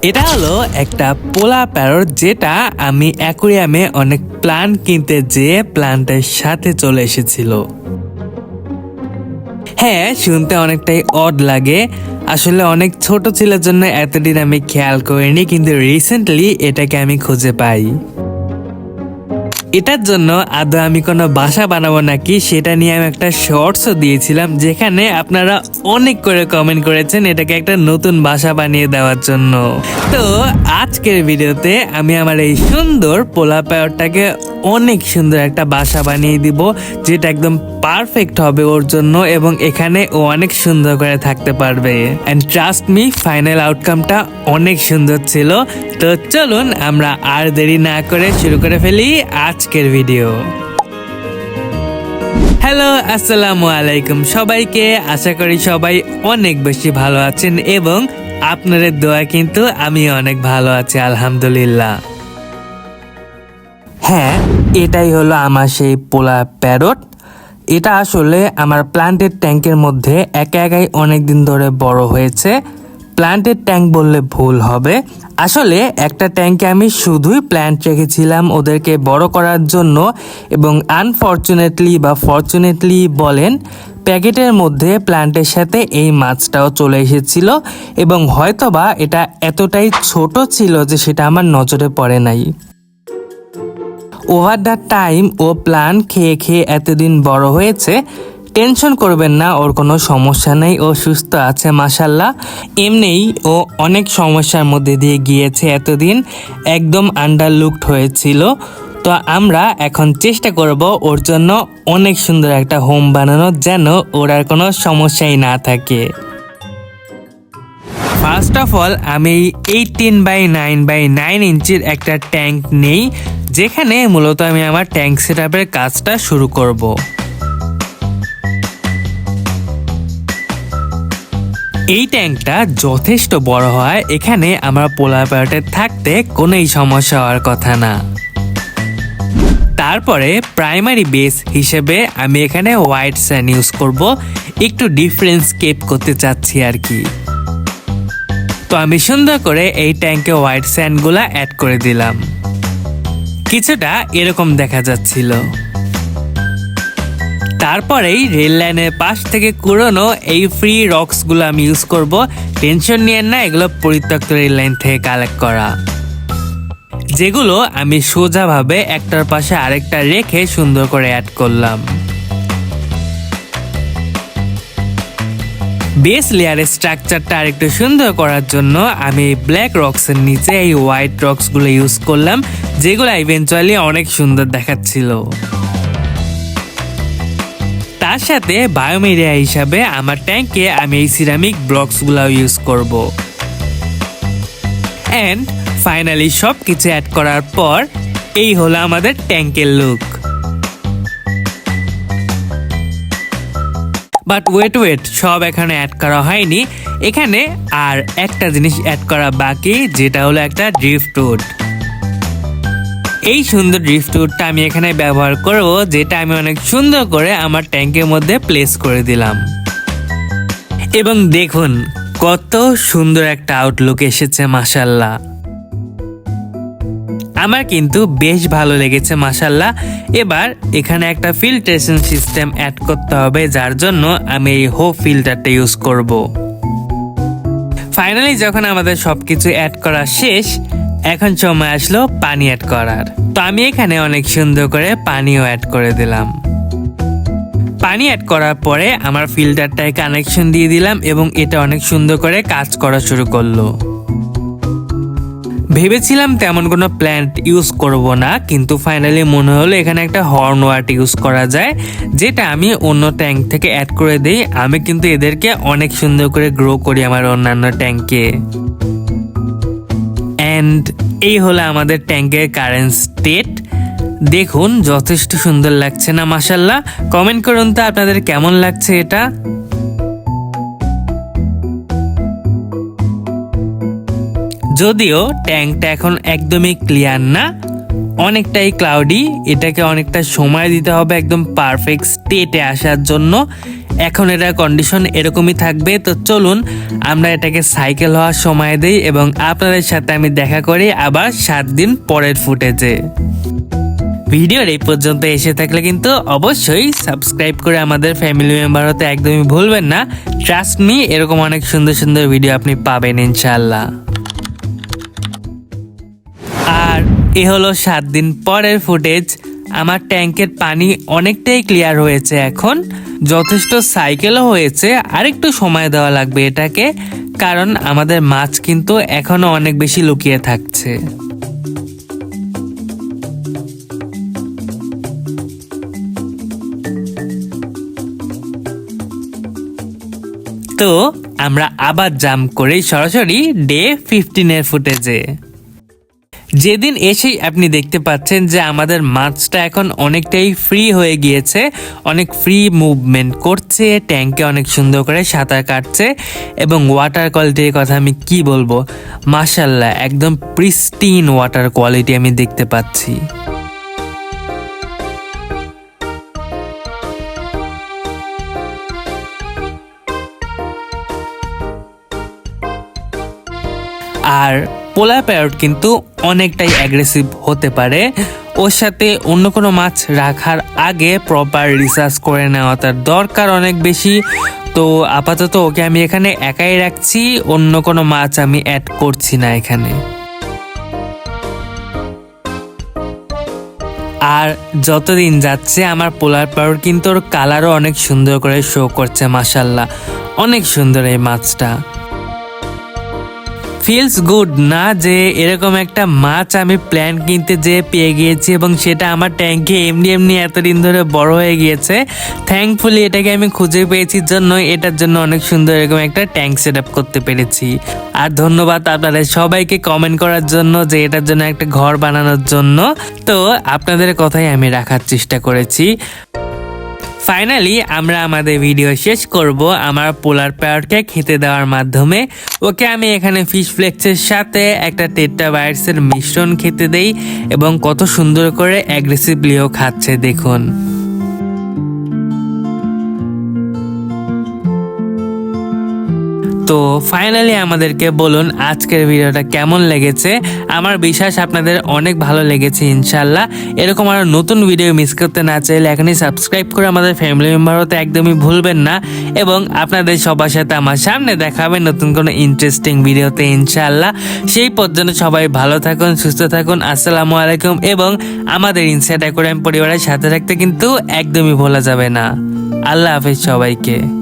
এটা হলো একটা পোলা প্যারট যেটা আমি অ্যাকুরিয়ামে অনেক প্লান্ট কিনতে যেয়ে প্লান্টের সাথে চলে এসেছিল। হ্যাঁ শুনতে অনেকটাই অড লাগে। আসলে অনেক ছোট ছেলের জন্য এতদিন আমি খেয়াল করিনি, কিন্তু রিসেন্টলি এটাকে আমি খুঁজে পাই। এটার জন্য আদৌ আমি কোনো বাসা বানাবো নাকি সেটা নিয়ে আমি একটা শর্টসও দিয়েছিলাম, যেখানে আপনারা অনেক করে কমেন্ট করেছেন এটাকে একটা নতুন বাসা বানিয়ে দেওয়ার জন্য। তো আজকের ভিডিওতে আমি আমার এই সুন্দর পোলা পায়রটাকে অনেক সুন্দর একটা বাসা বানিয়ে দিব, যেটা একদম পারফেক্ট হবে ওর জন্য এবং এখানে ও অনেক সুন্দর করে থাকতে পারবে। অ্যান্ড ট্রাস্ট মি ফাইনাল আউটকামটা অনেক সুন্দর ছিল। তো চলুন আমরা আর দেরি না করে শুরু করে ফেলি আজকের ভিডিও হ্যালো আসসালামু আলাইকুম সবাইকে। আশা করি সবাই অনেক বেশি ভালো আছেন এবং আপনাদের দোয়া কিন্তু আমি অনেক ভালো আছি, আলহামদুলিল্লাহ। হ্যাঁ এটাই হলো আমার সেই পোলা প্যারট। এটা আসলে আমার প্লান্টের ট্যাঙ্কের মধ্যে একা একাই অনেক দিন ধরে বড় হয়েছে। প্লান্টের ট্যাঙ্ক বললে ভুল হবে। আসলে একটা ট্যাঙ্কে আমি শুধুই প্ল্যান্ট রেখেছিলাম ওদেরকে বড় করার জন্য এবং আনফর্চুনেটলি বা ফর্চুনেটলি বলেন প্যাকেটের মধ্যে প্ল্যান্টের সাথে এই মাছটাও চলে এসেছিল এবং হয়তোবা এটা এতটাই ছোট ছিল যে সেটা আমার নজরে পড়ে নাই। ওভার দ্য টাইম ও প্লান খেয়ে খেয়ে এতদিন বড় হয়েছে টেনশন করবেন না, ওর কোনো সমস্যা নেই, ও সুস্থ আছে মাসাল্লাহ এমনিই ও অনেক সমস্যার মধ্যে দিয়ে গিয়েছে এতদিন, একদম আন্ডারলুকড হয়েছিল। তো আমরা এখন চেষ্টা করব ওর জন্য অনেক সুন্দর একটা হোম বানানো, যেন ওর আর কোনো সমস্যাই না থাকে। ফার্স্ট অফ অল আমি eighteen by nine by nine ইঞ্চির একটা ট্যাঙ্ক নেই, যেখানে মূলত আমি আমার ট্যাঙ্ক সেট কাজটা শুরু করব। এই ট্যাঙ্কটা যথেষ্ট বড় হয়, এখানে আমার পোলার প্যারটে থাকতে কোনোই সমস্যা হওয়ার কথা না। তারপরে প্রাইমারি বেস হিসেবে আমি এখানে হোয়াইট স্যান ইউজ করব, একটু ডিফারেন্স কেপ করতে চাচ্ছি আর কি। তো আমি সুন্দর করে এই ট্যাঙ্কে হোয়াইট স্যান্ডগুলা অ্যাড করে দিলাম। কিছুটা এরকম দেখা যাচ্ছিল। তারপরেই রেল লাইনের পাশ থেকে কুড়োনো এই ফ্রি রক্সগুলো আমি ইউজ করব। টেনশন নিয়ে না, এগুলো পরিত্যক্ত রেল লাইন থেকে কালেক্ট করা। যেগুলো আমি সোজাভাবে একটার পাশে আরেকটা রেখে সুন্দর করে অ্যাড করলাম। বেস লেয়ারের স্ট্রাকচারটা আরেকটু সুন্দর করার জন্য আমি ব্ল্যাক রক্সের নিচে এই হোয়াইট রক্সগুলো ইউজ করলাম, যেগুলো ইভেনচুয়ালি অনেক সুন্দর দেখাচ্ছিল। তার সাথে বায়োমেরিয়া হিসাবে আমার ট্যাঙ্কে আমি এই সিরামিক ব্লকসগুলো ইউজ করব। অ্যান্ড ফাইনালি সব কিছু অ্যাড করার পর এই হলো আমাদের ট্যাঙ্কের লুক বাট ওয়েট ওয়েট সব এখানে অ্যাড করা হয়নি। এখানে আর একটা জিনিস অ্যাড করা বাকি, যেটা হলো একটা ড্রিফট উড এই সুন্দর ড্রিফট উডটা আমি এখানে ব্যবহার করব, যেটা আমি অনেক সুন্দর করে আমার ট্যাঙ্কের মধ্যে প্লেস করে দিলাম। এবং দেখুন, কত সুন্দর একটা আউটলুক এসেছে মাসাল্লাহ আমার কিন্তু বেশ ভালো লেগেছে মাসাল্লাহ এবার এখানে একটা ফিল্ট্রেশন সিস্টেম অ্যাড করতে হবে, যার জন্য আমি এই হো ফিল্টারটা ইউজ করব। ফাইনালি যখন আমাদের সবকিছু অ্যাড করা শেষ এখন সময় আসলো পানি অ্যাড করার। তো আমি এখানে অনেক সুন্দর করে পানিও অ্যাড করে দিলাম। পানি অ্যাড করার পরে আমার ফিল্টারটায় কানেকশন দিয়ে দিলাম এবং এটা অনেক সুন্দর করে কাজ করা শুরু করল। ভেবেছিলাম তেমন কোনো প্ল্যান্ট ইউজ করব না, কিন্তু ফাইনালি মনে হলো এখানে একটা হর্ন ওয়াট ইউজ করা যায়, যেটা আমি অন্য ট্যাঙ্ক থেকে অ্যাড করে দিই। আমি কিন্তু এদেরকে অনেক সুন্দর করে গ্রো করি আমার অন্যান্য ট্যাঙ্কে অ্যান্ড এই হলো আমাদের ট্যাঙ্কের কারেন্ট স্টেট দেখুন, যথেষ্ট সুন্দর লাগছে না মাসাল্লাহ কমেন্ট করুন তো আপনাদের কেমন লাগছে এটা? যদিও ট্যাঙ্কটা এখন একদমই ক্লিয়ার না, অনেকটাই ক্লাউডি এটাকে অনেকটা সময় দিতে হবে একদম পারফেক্ট স্টেটে আসার জন্য। এখন এটার কন্ডিশন এরকমই থাকবে। তো চলুন, আমরা এটাকে সাইকেল হওয়ার সময় দিই এবং আপনাদের সাথে আমি দেখা করি আবার সাত দিন পরের ফুটেজে ভিডিওর এই পর্যন্ত এসে থাকলে কিন্তু অবশ্যই সাবস্ক্রাইব করে আমাদের ফ্যামিলি মেম্বার হতে একদমই ভুলবেন না। ট্রাস্ট মি এরকম অনেক সুন্দর সুন্দর ভিডিও আপনি পাবেন ইনশাল্লাহ আর এ হলো সাত দিন পরের ফুটেজ আমার ট্যাঙ্কের পানি অনেকটাই ক্লিয়ার হয়েছে এখন। যথেষ্ট সাইকেলও হয়েছে, আরেকটু সময় দেওয়া লাগবে এটাকে, কারণ আমাদের মাছ কিন্তু এখনও অনেক বেশি লুকিয়ে থাকছে। তো আমরা আবার জাম্প করে সরাসরি ডে ফিফটিনের ফুটেজে। যেদিন এসেই আপনি দেখতে পাচ্ছেন যে আমাদের মাছটা এখন অনেকটাই ফ্রি হয়ে গিয়েছে, অনেক ফ্রি মুভমেন্ট করছে ট্যাঙ্কে অনেক সুন্দর করে সাঁতার কাটছে এবং ওয়াটার কোয়ালিটির কথা আমি কি বলব? মাসাল্লাহ একদম প্রিস্টিন ওয়াটার কোয়ালিটি আমি দেখতে পাচ্ছি। আর পোলার প্যারট কিন্তু অনেকটাই অ্যাগ্রেসিভ হতে পারে। ওর সাথে অন্য কোনো মাছ রাখার আগে প্রপার রিসার্চ করে নেওয়া তার দরকার অনেক বেশি। তো আপাতত ওকে আমি এখানে একাই রাখছি, অন্য কোনো মাছ আমি অ্যাড করছি না এখানে। আর যতদিন যাচ্ছে আমার পোলার পাউর কিন্তু ওর কালারও অনেক সুন্দর করে শো করছে মাসাল্লাহ অনেক সুন্দর এই মাছটা। ফিলস গুড না যে এরকম একটা মাছ আমি প্ল্যান কিনতে যে পেয়ে গিয়েছি এবং সেটা আমার ট্যাঙ্কে এমনি এমনি এতদিন ধরে বড় হয়ে গিয়েছে। থ্যাঙ্কফুলি এটাকে আমি খুঁজে পেয়েছি জন্য এটার জন্য অনেক সুন্দর এরকম একটা ট্যাঙ্ক সেট আপ করতে পেরেছি। আর ধন্যবাদ আপনাদের সবাইকে কমেন্ট করার জন্য যে এটার জন্য একটা ঘর বানানোর জন্য। তো আপনাদের কথাই আমি রাখার চেষ্টা করেছি। ফাইনালি আমরা আমাদের ভিডিও শেষ করব আমার পোলার প্যারটকে খেতে দেওয়ার মাধ্যমে। ওকে আমি এখানে ফিশ ফ্লেক্সের সাথে একটা টেট্টা ভাইরাসের মিশ্রণ খেতে দেই এবং কত সুন্দর করে অ্যাগ্রেসিভলিও খাচ্ছে, দেখুন। তো ফাইনালি আমাদেরকে বলুন আজকের ভিডিওটা কেমন লেগেছে? আমার বিশ্বাস আপনাদের অনেক ভালো লেগেছে ইনশাল্লাহ এরকম আরও নতুন ভিডিও মিস করতে না চাইলে এখনই সাবস্ক্রাইব করে আমাদের ফ্যামিলি মেম্বার হতে একদমই ভুলবেন না। এবং আপনাদের সবার সাথে আমার সামনে দেখাবে নতুন কোনো ইন্টারেস্টিং ভিডিওতে ইনশাল্লাহ সেই পর্যন্ত সবাই ভালো থাকুন, সুস্থ থাকুন। আসসালামু আলাইকুম। এবং আমাদের ইনসাইড অ্যাকোরিয়াম পরিবারের সাথে থাকতে কিন্তু একদমই ভোলা যাবে না। আল্লাহ হাফিজ সবাইকে।